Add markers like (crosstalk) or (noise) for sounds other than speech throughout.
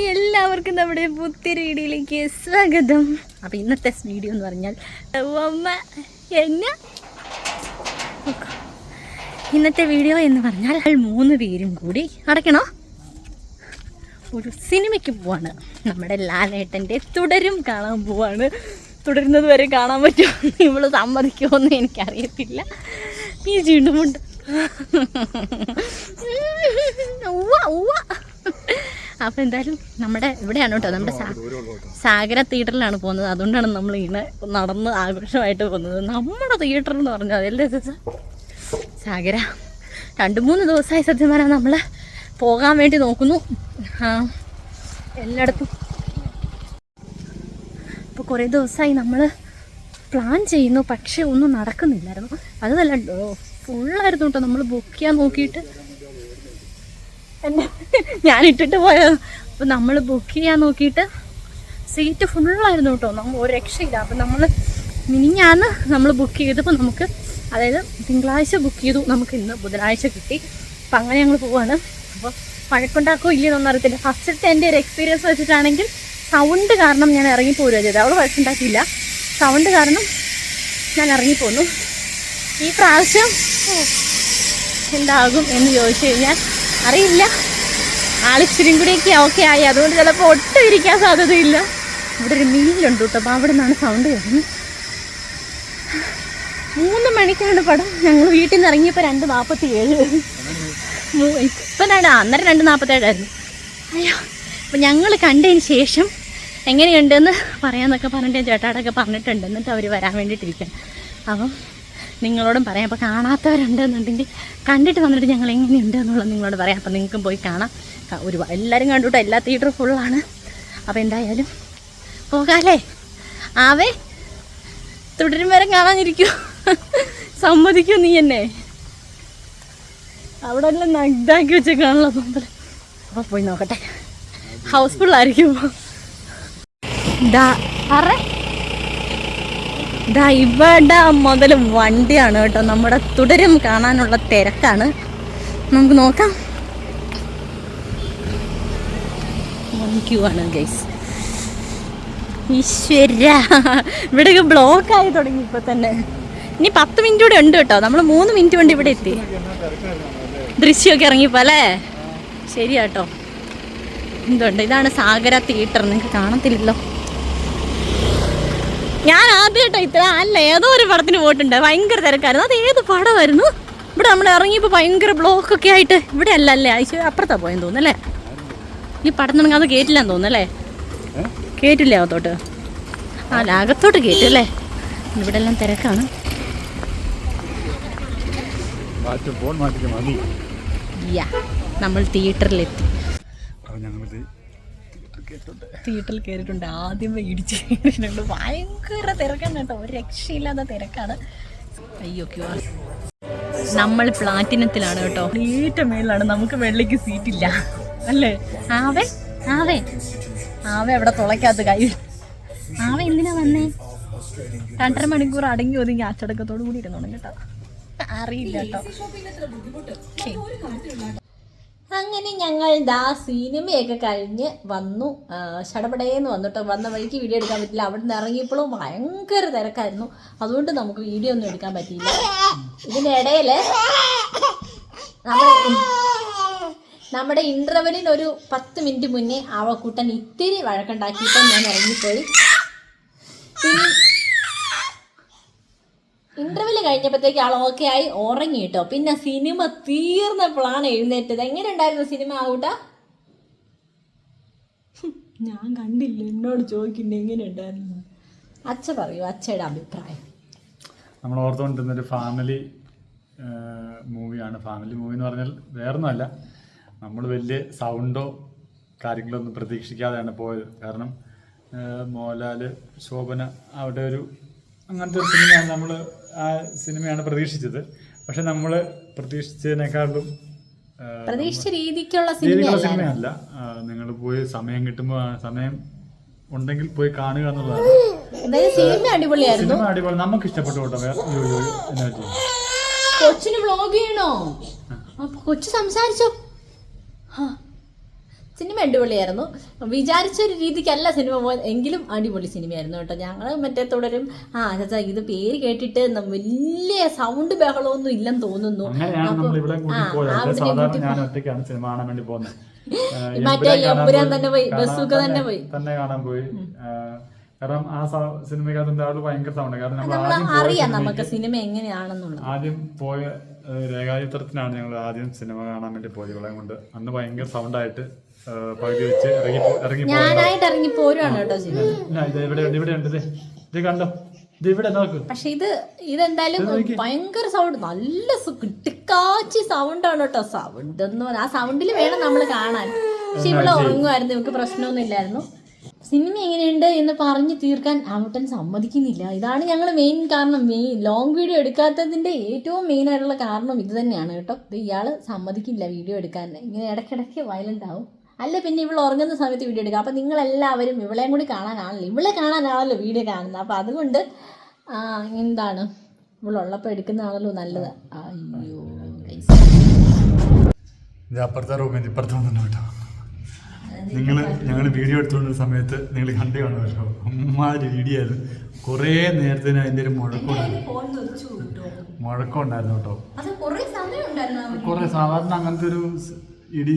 എല്ലാവർക്കും നമ്മുടെ പുത്തിരി വീഡിയോയിലേക്ക് സ്വാഗതം. അപ്പം ഇന്നത്തെ വീഡിയോ എന്ന് പറഞ്ഞാൽ അമ്മ എന്നെ? ഇന്നത്തെ വീഡിയോ എന്ന് പറഞ്ഞാൽ മൂന്ന് പേരും കൂടി അടയ്ക്കണോ ഒരു സിനിമയ്ക്ക് പോവാണ്. നമ്മുടെ ലാലേട്ടന്റെ തുടരും കാണാൻ പോവാണ്. തുടരുന്നത് വരെ കാണാൻ പറ്റുമോ? നിങ്ങൾ സമ്മതിക്കുമോ എന്ന് എനിക്കറിയത്തില്ല. നീ ചീണ്ടുമുണ്ട് ഉവ്വ ഉവ്വ. അപ്പം എന്തായാലും നമ്മുടെ ഇവിടെയാണ് കേട്ടോ നമ്മുടെ സാഗര തിയേറ്ററിലാണ് പോകുന്നത്. അതുകൊണ്ടാണ് നമ്മൾ ഇങ്ങനെ നടന്ന് ആഘോഷമായിട്ട് പോകുന്നത്. നമ്മുടെ തിയേറ്റർ എന്ന് പറഞ്ഞാൽ അതല്ലേ സാഗര രണ്ട് മൂന്ന് ദിവസമായി സത്യം പറഞ്ഞാൽ നമ്മൾ പോകാൻ വേണ്ടി നോക്കുന്നു. എല്ലായിടത്തും. ഇപ്പോൾ കുറേ ദിവസമായി നമ്മൾ പ്ലാൻ ചെയ്യുന്നു പക്ഷേ ഒന്നും നടക്കുന്നില്ലായിരുന്നു. അതല്ല ഫുള്ളായിരുന്നു കേട്ടോ. നമ്മൾ ബുക്ക് ചെയ്യാൻ നോക്കിയിട്ട് ഞാൻ ഇട്ടിട്ട് പോയത്. അപ്പം നമ്മൾ ബുക്ക് ചെയ്യാൻ നോക്കിയിട്ട് സീറ്റ് ഫുള്ളായിരുന്നു കേട്ടോ. നമ്മൾ ഒരു രക്ഷയില്ല. അപ്പം നമ്മൾ മിനിഞ്ഞാന്ന് നമ്മൾ ബുക്ക് ചെയ്തപ്പോൾ നമുക്ക് അതായത് തിങ്കളാഴ്ച ബുക്ക് ചെയ്തു. നമുക്ക് ഇന്ന് ബുധനാഴ്ച കിട്ടി. അപ്പം അങ്ങനെ ഞങ്ങൾ പോവാണ്. അപ്പോൾ പഴക്കുണ്ടാക്കോ ഇല്ലയെന്നൊന്നും അറിയത്തില്ല. ഫസ്റ്റത്തെ എന്റെ ഒരു എക്സ്പീരിയൻസ് വെച്ചിട്ടാണെങ്കിൽ സൗണ്ട് കാരണം ഞാൻ ഇറങ്ങിപ്പോരുക ചെയ്തത്. അവൾ വഴക്കുണ്ടാക്കിയില്ല. സൗണ്ട് കാരണം ഞാൻ ഇറങ്ങിപ്പോന്നു ഈ പ്രാവശ്യം എന്താകും എന്ന് ചോദിച്ചു കഴിഞ്ഞാൽ അറിയില്ല. ആളിച്ചിരിയും കൂടിയൊക്കെ ഓക്കെ ആയി. അതുകൊണ്ട് ചിലപ്പോൾ ഒട്ടും ഇരിക്കാൻ സാധ്യതയില്ല. ഇവിടെ ഒരു മീലുണ്ട് കേട്ടോ. അപ്പോൾ അവിടെ നിന്നാണ് സൗണ്ട് വരുന്നത്. മൂന്ന് മണിക്കാണ് പടം. ഞങ്ങൾ വീട്ടിൽ നിന്ന് ഇറങ്ങിയപ്പോൾ രണ്ട് നാൽപ്പത്തി ഏഴ് ഇപ്പം രണ്ട് അന്നേരം രണ്ട് നാൽപ്പത്തേഴായിരുന്നു അയ്യോ അപ്പം ഞങ്ങൾ കണ്ടതിന് ശേഷം എങ്ങനെയുണ്ടെന്ന് പറയാമെന്നൊക്കെ പറഞ്ഞിട്ട് ചേട്ടാടൊക്കെ പറഞ്ഞിട്ടുണ്ട്. എന്നിട്ട് അവർ വരാൻ വേണ്ടിയിട്ടിരിക്കണം അപ്പം നിങ്ങളോടും പറയാം. അപ്പോൾ കാണാത്തവരുണ്ടെന്നുണ്ടെങ്കിൽ കണ്ടിട്ട് വന്നിട്ട് ഞങ്ങൾ എങ്ങനെയുണ്ട് എന്നുള്ളത് നിങ്ങളോട് പറയാം. അപ്പോൾ നിങ്ങൾക്കും പോയി കാണാം. ഒരു എല്ലാവരും കണ്ടുട്ടോ. എല്ലാ തിയേറ്ററും ഫുള്ളാണ് അപ്പോൾ എന്തായാലും പോകാല്ലേ? ആവേ തുടരും വരെ കാണാനിരിക്കൂ. സമ്മതിക്കൂ നീ എന്നെ. അവിടെ എല്ലാം നഗ്ദാക്കി വെച്ചേക്കാണല്ലോ പമ്പൽ അപ്പോൾ പോയി നോക്കട്ടെ. ഹൗസ്ഫുൾ ആയിരിക്കും. ദാ അറേ ഇവിടെ മുതൽ വണ്ടിയാണ് കേട്ടോ. നമ്മുടെ തുടരും കാണാനുള്ള തിരക്കാണ്. നമുക്ക് നോക്കാം. ഇവിടെയൊക്കെ ബ്ലോക്ക് ആയി തുടങ്ങി ഇപ്പൊ തന്നെ. ഇനി പത്ത് മിനിറ്റ് കൂടെ ഉണ്ട് കേട്ടോ. നമ്മൾ മൂന്ന് മിനിറ്റ് കൊണ്ട് ഇവിടെ എത്തി. ദൃശ്യമൊക്കെ ഇറങ്ങിപ്പോലേ അല്ലേ? ശരിയാ കേട്ടോ. എന്തുണ്ട്? ഇതാണ് സാഗര തിയേറ്റർ നിങ്ങൾക്ക് കാണത്തില്ലല്ലോ. ഞാൻ ആദ്യമായിട്ടോ ഇത്ര അല്ല ഏതോ ഒരു പടത്തിന് പോയിട്ടുണ്ട്. ഭയങ്കര തിരക്കായിരുന്നു. അത് ഏത് പടമായിരുന്നു? ഇവിടെ നമ്മൾ ഇറങ്ങിയപ്പോൾ ഭയങ്കര ബ്ലോക്ക് ഒക്കെ ആയിട്ട് ഇവിടെ അല്ല? അല്ലേ ഐശ്വര്യ അപ്പുറത്താ പോയെന്ന് തോന്നുന്നല്ലേ ഈ പടം തുടങ്ങാതെ കേട്ടില്ലെന്ന് തോന്നുന്നല്ലേ കേട്ടില്ലേ അകത്തോട്ട്? ആ അല്ല, അകത്തോട്ട് കേട്ടു അല്ലേ? ഇവിടെ എല്ലാം തിരക്കാണ് നമ്മൾ തിയേറ്ററിലെത്തി തിയേറ്ററിൽ കയറിയിട്ടുണ്ട് ആദ്യം ഇടിച്ച് കയറിയിട്ടുണ്ട് ഭയങ്കര തിരക്കാണ് കേട്ടോ. ഒരു രക്ഷയില്ലാത്ത തിരക്കാണ്. അയ്യോ ക്യൂ നമ്മൾ പ്ലാറ്റിനത്തിലാണ് കേട്ടോ. ഏറ്റവും മേലാണ് നമുക്ക് വെള്ളിക്ക് സീറ്റില്ല അല്ലേ? ആവേ ആവേ. ആവേ അവിടെ തുളയ്ക്കാത്ത കൈ. ആവേ എന്തിനാ വന്നേ? രണ്ടര മണിക്കൂർ അടങ്ങി ഒതുങ്ങി അച്ചടക്കത്തോടു കൂടി ഇരുന്നോണം കേട്ടോ. അറിയില്ല കേട്ടോ. അങ്ങനെ ഞങ്ങൾ ദാ സിനിമയൊക്കെ കഴിഞ്ഞ് വന്നു. ഷടപടേന്ന് വന്നിട്ട് വന്ന വഴിക്ക് വീഡിയോ എടുക്കാൻ പറ്റില്ല. അവിടെ നിന്ന് ഇറങ്ങിയപ്പോഴും ഭയങ്കര തിരക്കായിരുന്നു. അതുകൊണ്ട് നമുക്ക് വീഡിയോ ഒന്നും എടുക്കാൻ പറ്റിയില്ല. ഇതിനിടയിൽ നമ്മുടെ നമ്മുടെ ഒരു പത്ത് മിനിറ്റ് മുന്നേ ആവക്കൂട്ടൻ ഇത്തിരി വഴക്കുണ്ടാക്കിയിട്ട് ഞാൻ ഇറങ്ങിപ്പോയി. പിന്നെ ഇന്റർവെൽ കഴിഞ്ഞപ്പോഴത്തേക്ക് ആൾ ഓക്കെ ആയി ഉറങ്ങി കേട്ടോ പിന്നെ സിനിമ തീർന്നപ്പോഴാണ് എഴുന്നേറ്റത്. എങ്ങനെ ഉണ്ടായിരുന്നു സിനിമ ആവൂട്ട? ഞാൻ കണ്ടില്ല എന്നോട് ചോദിക്കുന്നു എങ്ങനെ ഉണ്ടായിരുന്നു അച്ഛ പറയൂ അച്ഛയുടെ അഭിപ്രായം. നമ്മൾ ഓർത്തുകൊണ്ടിരുന്ന ഒരു ഫാമിലി മൂവിയാണ് ഫാമിലി മൂവി എന്ന് പറഞ്ഞാൽ വേറൊന്നുമല്ല നമ്മൾ വലിയ സൗണ്ടോ കാര്യങ്ങളോ ഒന്നും പ്രതീക്ഷിക്കാതെയാണ് പോയത്. കാരണം മോഹൻലാൽ മോഹൻലാൽ ശോഭന അവിടെ ഒരു അങ്ങനത്തെ ഒരു സിനിമയാണ് നമ്മൾ ആ സിനിമയാണ് പ്രതീക്ഷിച്ചത്. പക്ഷെ നമ്മൾ പ്രതീക്ഷിച്ചതിനേക്കാളും പ്രതീക്ഷിച്ച രീതിക്കുള്ള സിനിമയല്ല. നിങ്ങൾ പോയി സമയം കിട്ടുമ്പോൾ സമയം ഉണ്ടെങ്കിൽ പോയി കാണുക എന്നുള്ളതാണ്. സിനിമ അടിപൊളിയായിരുന്നു. സിനിമ അടിപൊളി. നമുക്ക് ഇഷ്ടപ്പെട്ടു കേട്ടോ വേറെ കൊച്ചിന് വ്ലോഗ് ചെയ്യണോ? കൊച്ചു സംസാരിച്ചോ. ആ. സിനിമ അടിപൊളിയായിരുന്നു. വിചാരിച്ച ഒരു രീതിക്കല്ല സിനിമ പോയത്. എങ്കിലും അടിപൊളി സിനിമയായിരുന്നു കേട്ടോ. ഞങ്ങൾ മറ്റേ തുടരും. ആ ചാച്ചാ ഇത് പേര് കേട്ടിട്ട് വലിയ സൗണ്ട് ബഹളമൊന്നും ഇല്ലെന്ന് തോന്നുന്നു. (laughs) മറ്റേ എമ്പുരാൻ പോയി. തന്നെ പോയി, ബസ്സൊക്കെ തന്നെ പോയി. തന്നെ കാണാൻ പോയി. കാരണം ആ സിനിമക്കകത്തിന്റെ ആൾ ഭയങ്കര സൗണ്ട്. കാരണം നമ്മൾ അറിയാം നമുക്ക് സിനിമ എങ്ങനെയാണെന്നുള്ളത്. ആദ്യം പോയ രേഖാചിത്രത്തിനാണ് ഞങ്ങൾ ആദ്യം സിനിമ കാണാൻ വേണ്ടി പോയത് കൊണ്ട്. അന്ന് ഭയങ്കര സൗണ്ടായിട്ട് പകുതി വെച്ച് ഇറങ്ങി ഇറങ്ങി ഞാനായിട്ട് ഇറങ്ങി പോരുവാണ് കേട്ടോ സിനിമ ഇത് ഇവിടെ ഉണ്ട് ഇവിടെ ഉണ്ട്. ഇത് കണ്ടോ? ഇത് ഇവിടെ നോക്ക്. പക്ഷെ ഇത് ഇതെന്തായാലും ഭയങ്കര സൗണ്ട് നല്ല കിട്ടിക്കാച്ചി സൗണ്ട് സൗണ്ടാണ് കേട്ടോ. സൗണ്ട് എന്ന് പറഞ്ഞാൽ ആ സൗണ്ടിൽ വേണം നമ്മൾ കാണാൻ. പക്ഷെ ഇവിടെ ഉറങ്ങുമായിരുന്നു ഇവർക്ക് പ്രശ്നമൊന്നും ഇല്ലായിരുന്നു സിനിമ എങ്ങനെയുണ്ട് എന്ന് പറഞ്ഞു തീർക്കാൻ ആവട്ടൻ സമ്മതിക്കുന്നില്ല. ഇതാണ് ഞങ്ങൾ മെയിൻ കാരണം. മെയിൻ ലോങ് വീഡിയോ എടുക്കാത്തതിന്റെ ഏറ്റവും മെയിൻ ആയിട്ടുള്ള കാരണം ഇത് തന്നെയാണ് കേട്ടോ. ഇയാൾ ഇയാൾ സമ്മതിക്കില്ല വീഡിയോ എടുക്കാൻ. ഇങ്ങനെ ഇടയ്ക്കിടയ്ക്ക് വയലന്റ് ആവും. അല്ല പിന്നെ ഇവൾ ഉറങ്ങുന്ന സമയത്ത് വീഡിയോ എടുക്കുക അപ്പം നിങ്ങളെല്ലാവരും ഇവളെയും കൂടി കാണാനാണല്ലോ ഇവളെ കാണാനാണല്ലോ വീഡിയോ കാണുന്നത്. അപ്പോൾ അതുകൊണ്ട് എന്താണ്? ഇവളുള്ളപ്പോൾ എടുക്കുന്നതാണല്ലോ നല്ലത്. അയ്യോ. ഇത് അപ്പുറത്തെ റൂമിൽ ഇപ്പുറത്തെ കേട്ടോ. നിങ്ങൾ ഞങ്ങൾ വീഡിയോ എടുത്തുകൊണ്ടിരുന്ന സമയത്ത് നിങ്ങൾ കണ്ടു കാണുമല്ലോ. അമ്മാതിരി വീഡിയോ ആയിരുന്നു. കുറേ നേരത്തിന് അതിന്റെ ഒരു മുഴക്കമുണ്ടായിരുന്നു. മുഴക്കമുണ്ടായിരുന്നു കേട്ടോ. കുറേ സാധാരണ അങ്ങനത്തെ ഒരു ഇടി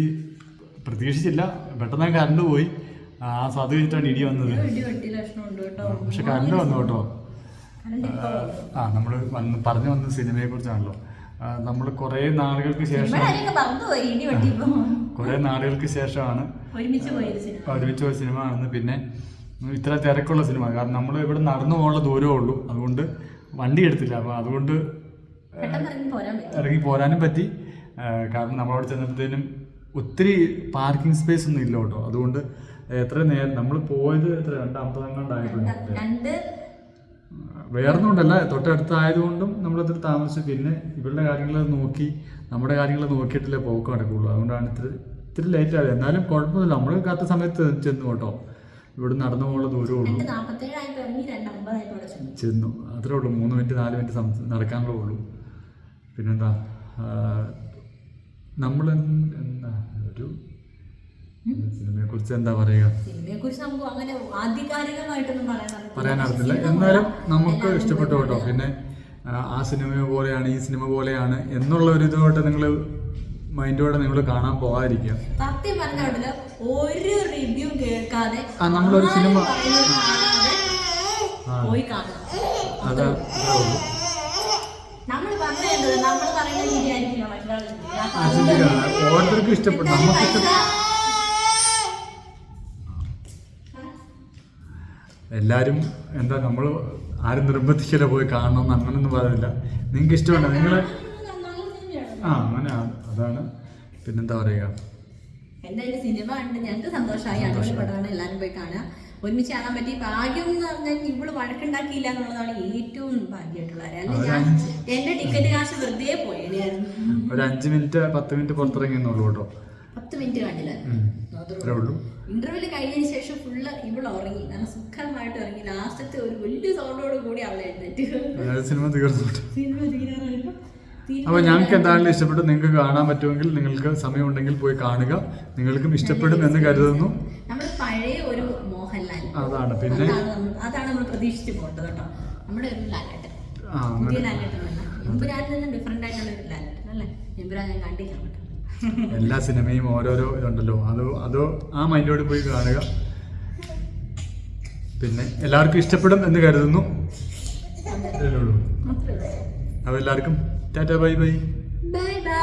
പ്രതീക്ഷിച്ചില്ല. പെട്ടെന്ന് കറണ്ട് പോയി. ആ അത് കഴിഞ്ഞിട്ടാണ് ഇടി വന്നത്. പക്ഷെ കറണ്ട് വന്നു കേട്ടോ. ആ നമ്മൾ വന്ന് പറഞ്ഞു വന്ന സിനിമയെ കുറിച്ചാണല്ലോ. നമ്മൾ കുറേ നാളുകൾക്ക് ശേഷം കുറെ നാളുകൾക്ക് ശേഷമാണ് ഒരുമിച്ച് പോയ സിനിമ. ആണെന്ന് പിന്നെ ഇത്ര തിരക്കുള്ള സിനിമ. കാരണം നമ്മൾ ഇവിടെ നടന്നു പോകാനുള്ള ദൂരമേ ഉള്ളൂ. അതുകൊണ്ട് വണ്ടി എടുത്തില്ല. അപ്പോൾ അതുകൊണ്ട് ഇറങ്ങി പോരാനും പറ്റി. കാരണം നമ്മളവിടെ ചെന്നപ്പോഴത്തേനും ഒത്തിരി പാർക്കിംഗ് സ്പേസ് ഒന്നും ഇല്ല കേട്ടോ. അതുകൊണ്ട് എത്ര നേരം നമ്മൾ പോയത് എത്ര? രണ്ട് അമ്പതങ്ങാണ്ടായിട്ടുണ്ട് വേറെ വേറൊന്നുകൊണ്ടല്ല തൊട്ടടുത്തായതുകൊണ്ടും നമ്മളതിൽ താമസിച്ചു പിന്നെ ഇവരുടെ കാര്യങ്ങൾ നോക്കി നമ്മുടെ കാര്യങ്ങൾ നോക്കിയിട്ടില്ല പോക്ക് നടക്കുള്ളൂ. അതുകൊണ്ടാണ് ഇത്ര ഇത്തിരി ലേറ്റ് ആയത്. എന്നാലും കുഴപ്പമില്ല നമ്മൾ കാത്ത സമയത്ത് ചെന്നു കേട്ടോ. ഇവിടെ നടന്നു പോകാനുള്ള ദൂരമേ ഉള്ളൂ. ചെന്നു. അത്രേ ഉള്ളൂ. മൂന്ന് മിനിറ്റ് നാല് മിനിറ്റ് നടക്കാനുള്ളൂ നടക്കാനുള്ളേ ഉള്ളൂ. പിന്നെന്താ? നമ്മൾ ഒരു സിനിമയെ കുറിച്ച് എന്താ പറയുക. പറയാനറിയില്ല എന്നാലും നമുക്ക് ഇഷ്ടപ്പെട്ടു കേട്ടോ. പിന്നെ ആ, സിനിമ പോലെയാണ് ഈ സിനിമ പോലെയാണ് എന്നുള്ള ഒരു ഇതുമായിട്ട് നിങ്ങൾ മൈൻഡോടെ നിങ്ങൾ കാണാൻ പോകാതിരിക്കുക. സത്യം പറഞ്ഞോണ്ടല്ലോ ഒരു റിവ്യൂ കേൾക്കാതെ ആ, നമ്മളൊരു സിനിമ- അതാ അത്രേ ഉള്ളൂ നമ്മൾ പറഞ്ഞത് നമ്മൾ പറയുന്ന രീതിയായിരിക്കില്ല മറ്റൊരാൾ ചിന്തിക്കുക. ആ ചിന്തിക്കണം ഓരോരുത്തർക്കും ഇഷ്ടപ്പെട്ടു. നമുക്ക് ഇഷ്ടപ്പെട്ടു എല്ലാവരും എന്താ നമ്മൾ ആരും നിർബന്ധിക്കില്ല പോയി കാണണം അങ്ങനൊന്നും പറയുന്നില്ല. നിങ്ങൾക്ക് ഇഷ്ടമുണ്ടോ? നിങ്ങൾ ആ അങ്ങനെ അതാണ്. പിന്നെന്താ പറയുക എന്തായാലും സിനിമ ഉണ്ട് ഞങ്ങൾക്ക് സന്തോഷമായി അടിപൊളി പടമാണ്. എല്ലാവരും പോയി കാണുക. ഒരുമിച്ച് ആകാൻ പറ്റി. ഭാഗ്യം എന്ന് പറഞ്ഞാൽ ഇവൾ വഴക്കുണ്ടാക്കിയില്ല എന്നുള്ളതാണ് ഏറ്റവും ഭാഗ്യമായിട്ടുള്ള കാര്യം. അല്ലെങ്കിൽ ഞാൻ എന്റെ ടിക്കറ്റ് കാശ് വെറുതെ പോയായിരുന്നു ഒരു അഞ്ച് മിനിറ്റ് പത്ത് മിനിറ്റ് പുറത്തിറങ്ങിയെന്നുള്ളൂ കേട്ടോ. പത്ത് മിനിറ്റ് കണ്ടില്ല. ഇന്റർവ്യൂൽ കഴിഞ്ഞതിന് ശേഷം ഫുള്ള് ഇവൾ ഉറങ്ങി. നല്ല സുഖമായിട്ട് ഉറങ്ങി. ലാസ്റ്റത്തെ ഒരു വലിയ സൗണ്ടോട് കൂടി അവൾ എഴുന്നേറ്റ്. സിനിമ തീർന്നു. അപ്പൊ സിനിമ തീരാറായപ്പോ. തീരെ അപ്പോൾ ഞങ്ങൾക്ക് എന്തായാലും ഇഷ്ടപ്പെട്ടു. നിങ്ങൾക്ക് കാണാൻ പറ്റുമെങ്കിൽ നിങ്ങൾക്ക് സമയമുണ്ടെങ്കിൽ പോയി കാണുക. നിങ്ങൾക്കും ഇഷ്ടപ്പെടും എന്ന് കരുതുന്നു. നമ്മൾ പഴയ ഒരു അതാണ്. പിന്നെ അതാണ് നമ്മൾ- പ്രതീക്ഷിച്ചു പോകേണ്ടത് കേട്ടോ. നമ്മുടെ ഒരു ലാലേട്ടൻ. പുതിയ എമ്പുരാനിൽ നിന്ന് ഡിഫറെന്റ് ആയിട്ടുള്ള ഒരു ലാലേട്ടൻ അല്ലേ? എമ്പുരാൻ ഞാൻ കണ്ടില്ല കേട്ടോ. എല്ലാ സിനിമയും ഓരോരോ ഇതുണ്ടല്ലോ. അത് അത് ആ മൈൻഡോട് പോയി കാണുക. പിന്നെ എല്ലാവർക്കും ഇഷ്ടപ്പെടും എന്ന് കരുതുന്നു. അപ്പൊ എല്ലാവർക്കും tata bye bye. Bye bye.